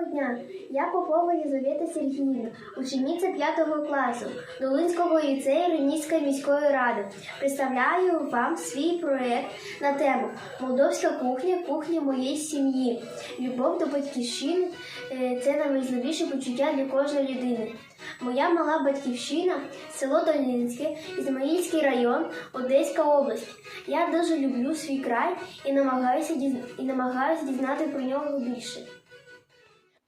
Доброго дня, я Попова Єзавета Сергіївна, учениця 5 класу Долинського ліцею Ренійської міської ради. Представляю вам свій проєкт на тему Молдовська кухня, кухня моєї сім'ї. Любов до батьківщини е, це найважливіше почуття для кожної людини. Моя мала батьківщина, село Долинське, Ізмаїльський район, Одеська область. Я дуже люблю свій край і намагаюся і намагаюся дізнати про нього більше.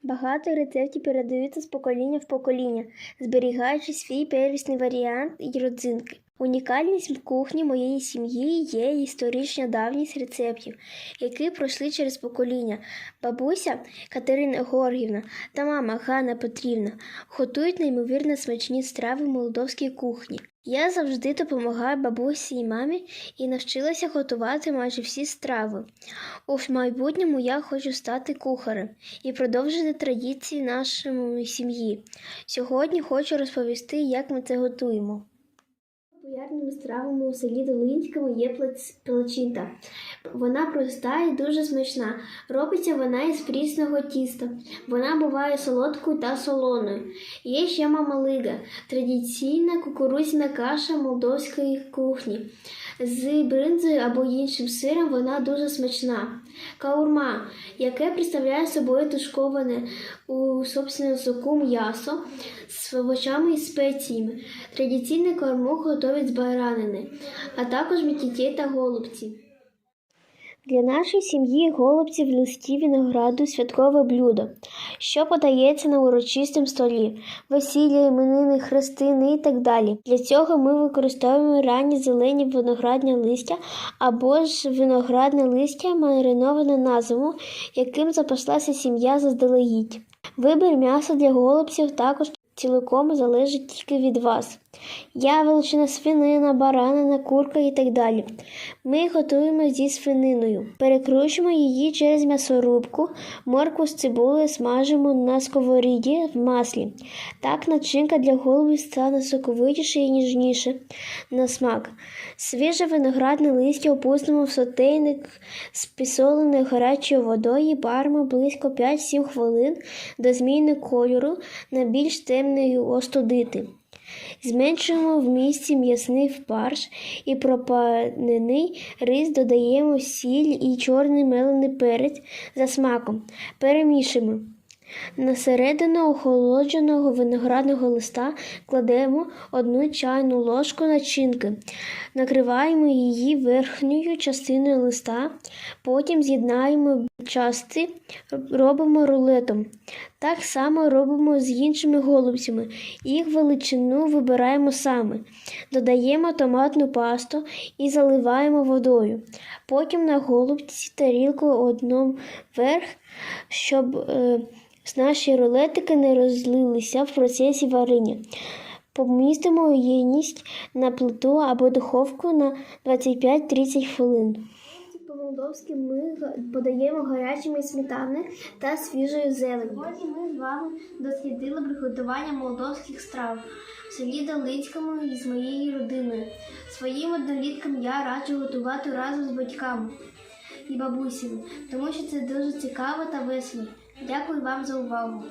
Багато рецептів передаються з покоління в покоління, зберігаючи свій первісний варіант і родзинки. Унікальність в кухні моєї сім'ї є історична давність рецептів, які пройшли через покоління. Бабуся Катерина Георгівна та мама Ганна Петрівна готують неймовірно смачні страви молдовській кухні. Я завжди допомагаю бабусі і мамі і навчилася готувати майже всі страви. У майбутньому я хочу стати кухарем і продовжити традиції нашої сім'ї. Сьогодні хочу розповісти, як ми це готуємо. Популярними стравами у селі Долинському є плачинта. Вона проста і дуже смачна. Робиться вона із прісного тіста. Вона буває солодкою та солоною. Є ще мамалига – традиційна кукурудзяна каша молдовської кухні. З бринзою або іншим сиром вона дуже смачна. Каурма, яке представляє собою тушковане у собственному соку м'ясо з овочами і спеціями. Традиційне корму готують з баранини, а також мітітей та голубці. Для нашої сім'ї голубці в листі винограду святкове блюдо, що подається на урочистому столі, весілля, іменини, хрестини і так далі. Для цього ми використовуємо ранні зелені виноградні листя або ж виноградне листя мариноване на зиму, яким запаслася сім'я заздалегідь. Вибір м'яса для голубців також цілком залежить тільки від вас. Яволочина, свинина, баранина, курка і так далі. Ми готуємо зі свининою. Перекручуємо її через м'ясорубку, моркву з цибулею смажимо на сковоріді в маслі. Так начинка для голубів стане соковитіше і ніжніше на смак. Свіже виноградне листя опустимо в сотейник з підсоленою гарячою водою і паримо близько 5-7 хвилин до зміни кольору на більш темний остудити. Зменшуємо в місці м'ясний фарш і пропанений рис додаємо сіль і чорний мелений перець за смаком. Перемішуємо. На середину охолодженого виноградного листа кладемо одну чайну ложку начинки, накриваємо її верхньою частиною листа, потім з'єднаємо части, робимо рулетом. Так само робимо з іншими голубцями. Їх величину вибираємо саме. Додаємо томатну пасту і заливаємо водою. Потім на голубці тарілку одном верх, щоб е, наші рулетики не розлилися в процесі варення. Помістимо ємність на плиту або духовку на 25-30 хвилин. По-молдовськи ми подаємо гарячими сметани та свіжою зеленю. Сьогодні ми з вами дослідили приготування молдовських страв в селі Долицькому із моєю родиною. Своїм одноліткам я раджу готувати разом з батьками і бабусями, тому що це дуже цікаво та весело. Дякую вам за увагу.